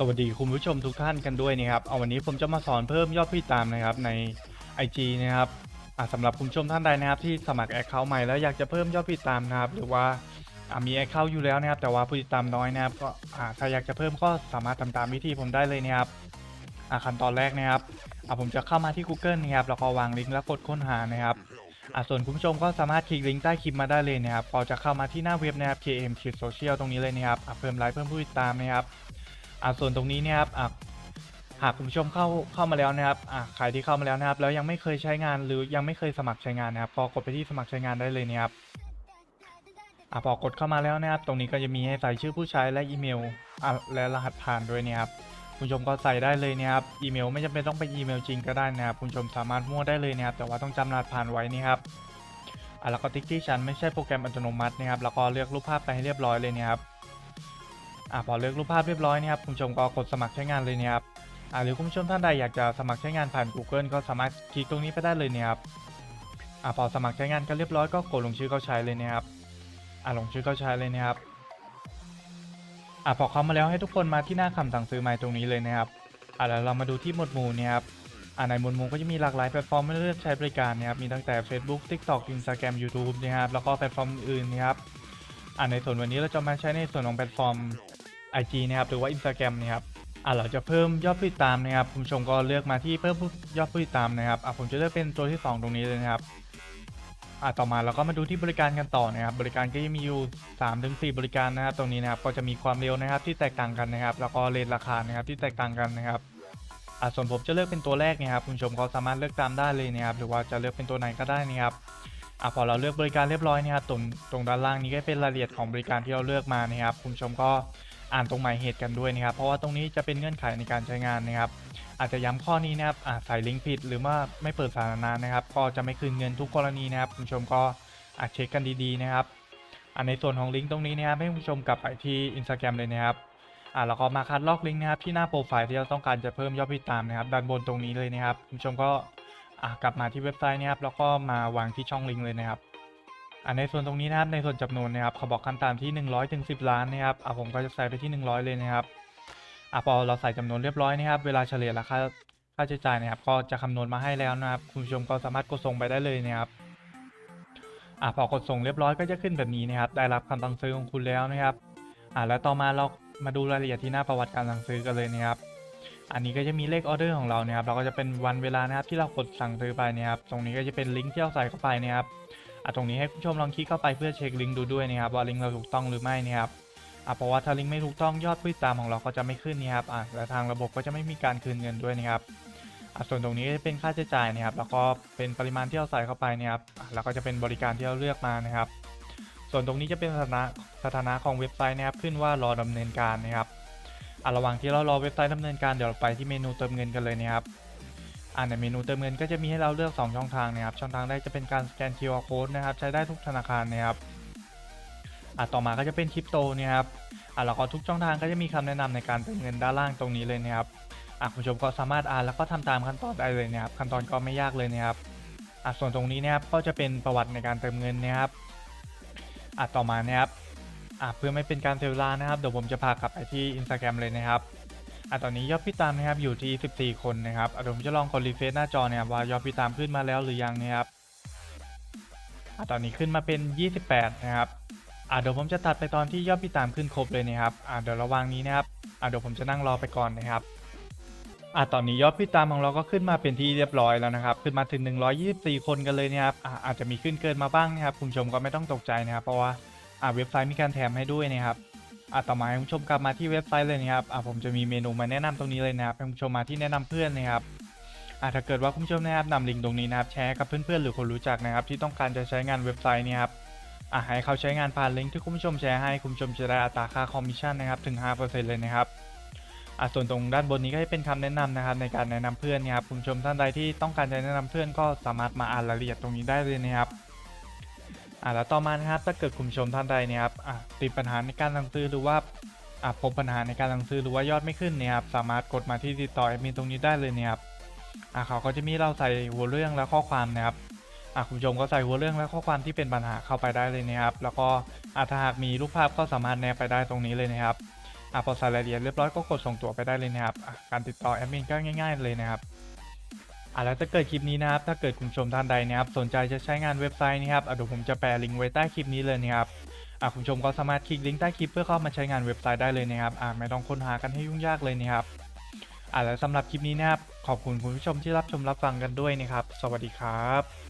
สวัสดีคุณผู้ชมทุกท่านกันด้วยนะครับ เอาวันนี้ผมจะมาสอนเพิ่มยอดผู้ติดตามนะครับใน IG นะครับสำหรับคุณผู้ชมท่านใดนะครับที่สมัครแอคเคาท์ใหม่แล้วอยากจะเพิ่มยอดผู้ติดตามนะครับ หรือว่ามีแอคเคาท์อยู่แล้วนะครับ แต่ว่าผู้ติดตามน้อยนะครับ ก็ถ้าอยากจะเพิ่มก็สามารถทำตามวิธีผมได้เลยนะครับขั้นตอนแรกนะครับผมจะเข้ามาที่ Google นะครับแล้วก็วางลิงก์แล้วกดค้นหานะครับส่วนคุณผู้ชมก็สามารถคลิกลิงก์ใต้คลิปมาได้เลยนะครับก็จะเข้ามาที่หน้าเว็บนะครับ KM Social ตรงนี้เลยนะครับเพิ่มไลค์เพิ่มผู้ติดตามนะครับ อ่าส่วนตรงนี้เนี่ยครับอะหากคุณผู้ชมเข้าเข้ามาแล้วนะครับอ่าใครที่เข้ามาแล้วนะครับ แล้วยังไม่เคยใช้งานหรือยังไม่เคยสมัครใช้งานนะครับก็กดไปที่สมัครใช้งานได้เลยนะครับอ่าพอกดเข้ามาแล้วนะครับ ตรงนี้ก็จะมีให้ใส่ชื่อผู้ใช้และอีเมลอ่าและรหัสผ่านด้วยนะครับคุณผู้ชมก็ใส่ได้เลยนะครับ อีเมลไม่จำเป็นต้องเป็นอีเมลจริงก็ได้นะครับ คุณผู้ชมสามารถมั่วได้เลยนะครับ แต่ว่าต้องจำรหัสผ่านไว้นี่ครับอ่าแล้วก็ติ๊กที่ฉันไม่ใช่โปรแกรมอัตโนมัตินะครับ แล้วก็เลือกรูปภาพไปให้เรียบร้อยเลยนะครับ อ่าพอเลือกรูปภาพเรียบร้อยเนะครับคุณผู้ชมก็กดสมัครใช้งานเลยเนะครับอ่าหรือคุณผู้ชมท่านใดอยากจะสมัครใช้งานผ่าน Google ก็สามารถคลิกตรงนี้ไปได้เลยเนะครับอ่าพอสมัครใช้งานกันเรียบร้อยก็กดลงชื่อเข้าใช้เลยนะครับอ่าลงชื่อเข้าใช้เลยนะครับอ่าพอเข้ามาแล้วให้ทุกคนมาที่หน้าคำสั่งซื้อใหม่ตรงนี้เลยนะครับอ่าแล้วเรามาดูที่หมวดหมู่เนี่ยครับอ่าในหมวดหมู่ก็จะมีหลากหลายแพลตฟอร์มให้เลือกใช้บริการนะครับมีตั้งแต่ Facebook TikTok Instagram YouTube นะครับแล้วก็แพลตฟอร์มอื่นนะครับอ่าในส่วนวันนี้เราจะมาใช้ในส่วนของแพลตฟอร์ม IG นะครับหรือว่า Instagram นะครับอ่าเราจะเพิ่มยอดผู้ติดตามนะครับคุณผู้ชมก็เลือกมาที่เพิ่มยอดผู้ติดตามนะครับอ่าผมจะเลือกเป็นตัวที่ 2 ตรงนี้เลยนะครับอ่าต่อมาเราก็มาดูที่บริการกันต่อนะครับ บริการก็จะมีอยู่3ถึง4บริการนะครับ ตรงนี้นะครับก็จะมีความเร็วนะครับที่แตกต่างกันนะครับ แล้วก็เรทราคานะครับที่แตกต่างกันนะครับอ่าส่วนผมจะเลือกเป็นตัวแรกนะครับคุณผู้ชมก็สามารถเลือกตามได้เลยนะครับ หรือว่าจะเลือกเป็นตัวไหนก็ได้นะครับอะพอเราเลือกบริการเรียบร้อยนะครับตรงตรงด้านล่างนี้ก็เป็นรายละเอียดของบริการที่เราเลือกมานะครับคุณผู้ชมก็ อ่านตรงหมายเหตุกันด้วยนะครับ เพราะว่าตรงนี้จะเป็นเงื่อนไขในการใช้งานนะครับ อาจจะย้ำข้อนี้นะครับอ่าใส่ลิงก์ผิดหรือว่าไม่เปิดสาธารณะนะครับ ก็จะไม่คืนเงินทุกกรณีนะครับคุณผู้ชมก็อาจเช็คกันดีๆนะครับอ่าในส่วนของลิงก์ตรงนี้นะครับให้คุณผู้ชมกลับไปที่ Instagram เลยนะครับอ่าแล้วก็มาคัดลอกลิงก์นะครับที่หน้าโปรไฟล์ที่เราต้องการจะเพิ่มยอดผู้ติดตามนะครับด้านบนตรงนี้เลยนะครับคุณผู้ชมก็กลับมาที่เว็บไซต์นะครับแล้วก็มาวางที่ช่องลิงก์เลยนะครับ อะในส่วนตรงนี้นะครับในส่วนจำนวนนะครับเขาบอกขั้นต่ำที่ 100ถึง10 ล้านนะครับอะผมก็จะใส่ไปที่ 100 เลยนะครับอะพอเราใส่จำนวนเรียบร้อยนะครับ เวลาเฉลี่ยราคาค่าใช้จ่ายนะครับ ก็จะคำนวณมาให้แล้วนะครับ คุณผู้ชมก็สามารถกดส่งไปได้เลยนะครับอะพอกดส่งเรียบร้อยก็จะขึ้นแบบนี้นะครับ ได้รับคำสั่งซื้อของคุณแล้วนะครับอะแล้วต่อมาเรามาดูรายละเอียดที่หน้าประวัติการสั่งซื้อกันเลยนะครับอันนี้ก็จะมีเลขออเดอร์ของเราเนี่ยครับ เราก็จะเป็นวันเวลานะครับที่เรากดสั่งซื้อไปนี่ยครับ ตรงนี้ก็จะเป็นลิงก์ที่เราใส่เข้าไปนี่ยครับ ตรงนี้ให้คุณผู้ชมลองคลิกเข้าไปเพื่อเช็คลิงก์ดูด้วยนะครับว่าลิงก์เราถูกต้องหรือไม่นี่ครับอะเพราะว่าถ้าลิงก์ไม่ถูกต้องยอดผู้ติดตามของเราก็จะไม่ขึ้นนี่ครับอะและทางระบบก็จะไม่มีการคืนเงินด้วยนะครับอะส่วนตรงนี้จะเป็นค่าใช้จ่ายนะครับ แล้วก็เป็นปริมาณที่เราใส่เข้าไปนี่ครับอะแล้วก็จะเป็นบริการที่เราเลือกมานะครับ ส่วนตรงนี้จะเป็นสถานะสถานะของเว็บไซต์นะครับ ขึ้นว่ารอดำเนินการนะครับอะระหว่างที่เรารอเว็บไซต์ดำเนินการเดี๋ยวเราไปที่เมนูเติมเงินกันเลยนะครับ อ่าในเมนูเติมเงินก็จะมีให้เราเลือก 2 ช่องทางนะครับ ช่องทางแรกจะเป็นการสแกน QR code นะครับ ใช้ได้ทุกธนาคารนะครับอะต่อมาก็จะเป็นคริปโตเนี่ยครับอะแล้วก็ทุกช่องทางก็จะมีคำแนะนำในการเติมเงินด้านล่างตรงนี้เลยนะครับอะคุณผู้ชมก็สามารถอ่านแล้วก็ทำตามขั้นตอนได้เลยนะครับ ขั้นตอนก็ไม่ยากเลยนะครับอะส่วนตรงนี้นะครับก็จะเป็นประวัติในการเติมเงินนะครับอะต่อมานะครับอะเพื่อไม่เป็นการเสียเวลานะครับเดี๋ยวผมจะพากลับไปที่ Instagram เลยนะครับ อะตอนนี้ยอดพี่ตามนะครับอยู่ที่ 14 คนนะครับอะเดี๋ยวผมจะลองกดรีเฟรชหน้าจอเนี่ยครับว่ายอดพี่ตามขึ้นมาแล้วหรือยังนะครับอะตอนนี้ขึ้นมาเป็น 28 นะครับอะเดี๋ยวผมจะตัดไปตอนที่ยอดพี่ตามขึ้นครบเลยนะครับอะเดี๋ยวระหว่างนี้นะครับอะเดี๋ยวผมจะนั่งรอไปก่อนนะครับอะตอนนี้ยอดพี่ตามของเราก็ขึ้นมาเป็นที่เรียบร้อยแล้วนะครับ ขึ้นมาถึง 124 คนกันเลยนะครับอะอาจจะมีขึ้นเกินมาบ้างนะครับคุณผู้ชมก็ไม่ต้องตกใจนะครับ เพราะว่าอ่าเว็บไซต์มีการแถมให้ด้วยนะครับ อ่าต่อมาให้คุณผู้ชมกลับมาที่เว็บไซต์เลยนะครับอ่าผมจะมีเมนูมาแนะนำตรงนี้เลยนะครับให้คุณผู้ชมมาที่แนะนำเพื่อนนะครับอ่าถ้าเกิดว่าคุณผู้ชมนะครับนำลิงก์ตรงนี้นะครับแชร์กับเพื่อนๆหรือคนรู้จักนะครับ ที่ต้องการจะใช้งานเว็บไซต์นี่ครับอ่าให้เขาใช้งานผ่านลิงก์ที่คุณผู้ชมแชร์ให้คุณผู้ชมจะได้อัตราค่าคอมมิชชั่นนะครับถึง 5%เลยนะครับอ่าส่วนตรงด้านบนนี้ก็จะเป็นคำแนะนำนะครับในการแนะนำเพื่อนเนี่ยครับคุณผู้ชมท่านใดที่ต้องการจะแนะนำเพื่อนก็สามารถมาอ่านรายละเอียดตรงนี้ได้เลยนะครับ อ่าแล้วต่อมานะครับถ้าเกิดคุณชมท่านใดเนี่ยครับอ่าติดปัญหาในการสั่งซื้อหรือว่าอ่าพบปัญหาในการสั่งซื้อหรือว่ายอดไม่ขึ้นเนี่ยครับสามารถกดมาที่ติดต่อแอดมินตรงนี้ได้เลยเนี่ยครับอ่าเขาก็จะมีเราใส่หัวเรื่องและข้อความนะครับอ่าคุณชมก็ใส่หัวเรื่องและข้อความที่เป็นปัญหาเข้าไปได้เลยนะครับ แล้วก็อ่าถ้าหากมีรูปภาพก็สามารถแนบไปได้ตรงนี้เลยนะครับอะพอใส่รายละเอียดเรียบร้อยก็กดส่งตัวไปได้เลยนะครับการติดต่อแอดมินก็ง่าย ๆเลยนะครับ อะแล้วถ้าเกิดคลิปนี้นะครับ ถ้าเกิดคุณผู้ชมท่านใดนะครับสนใจจะใช้งานเว็บไซต์นะครับอะเดี๋ยวผมจะแปะลิงก์ไว้ใต้คลิปนี้เลยนะครับอะคุณผู้ชมก็สามารถคลิกลิงก์ใต้คลิปเพื่อเข้ามาใช้งานเว็บไซต์ได้เลยนะครับอะไม่ต้องค้นหากันให้ยุ่งยากเลยนะครับอะแล้วสำหรับคลิปนี้นะครับขอบคุณคุณผู้ชมที่รับชมรับฟังกันด้วยนะครับ สวัสดีครับ